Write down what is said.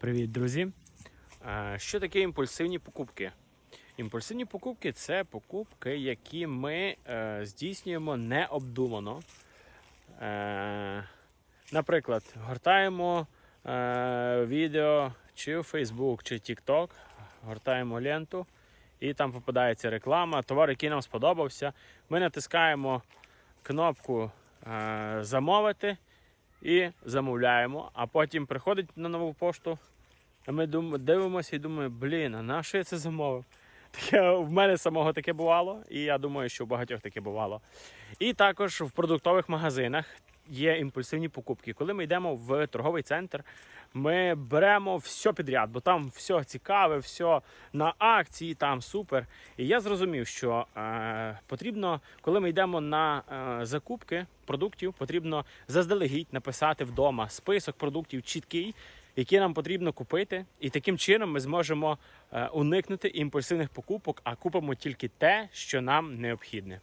Привіт, друзі! Що таке імпульсивні покупки? Імпульсивні покупки це покупки, які ми е, здійснюємо необдумано. Е, наприклад, гортаємо е, відео чи в Facebook, чи TikTok, гортаємо ленту, і там попадається реклама, товар, який нам сподобався. Ми натискаємо кнопку Замовити і замовляємо, а потім приходить на нову пошту. А ми дивимося і думаємо, блін, а на що я це замовив? Таке, в мене самого таке бувало, і я думаю, що у багатьох таке бувало. І також в продуктових магазинах є імпульсивні покупки. Коли ми йдемо в торговий центр, ми беремо все підряд, бо там все цікаве, все на акції, там супер. І я зрозумів, що е, потрібно, коли ми йдемо на е, закупки продуктів, потрібно заздалегідь написати вдома список продуктів чіткий, які нам потрібно купити, і таким чином ми зможемо е, уникнути імпульсивних покупок, а купимо тільки те, що нам необхідне.